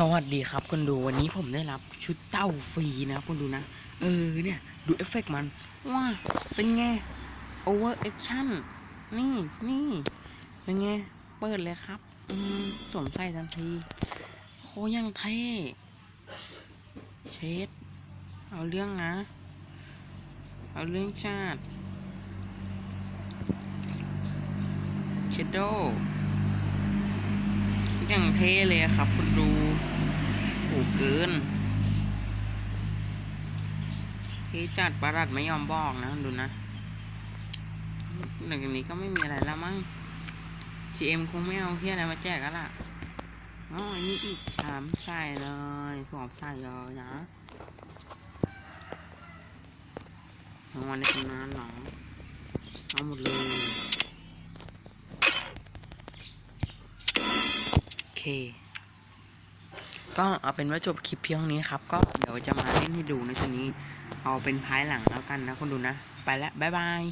สวัสดีครับคนดูวันนี้ผมได้รับชุดเต้าฟรีนะคนดูนะ เออเนี่ย ดูเอฟเฟกต์มัน ว้าเป็นไงโอเวอร์แอคชั่นนี่นี่เป็นไง เปิดเลยครับ อืมสวมใส่ทันทีโคยังเท่เชดเอาเรื่องนะ เอาเรื่องชาติเชดโด อย่างเท่เลยครับคุณดูโหเกินเท่จัดประหลัดไม่ยอมบอกนะดูนะหลังจากนี้ก็ไม่มีอะไรแล้วมั้ง GM คงไม่เอาเพี้ยอะไรมาแจกแล้วล่ะอ๋ออันนี้อีกสามใส่เลยสวมใส่เลยนะรางวัลในตำนานหรอเอาหมดเลย โอเค ก็เอาเป็นว่าจบคลิปเพียงนี้ครับ ก็เดี๋ยวจะมาเล่นให้ดูในตัวนี้ เอาเป็นภายหลังแล้วกันนะคนดูนะ ไปแล้วบ๊ายบาย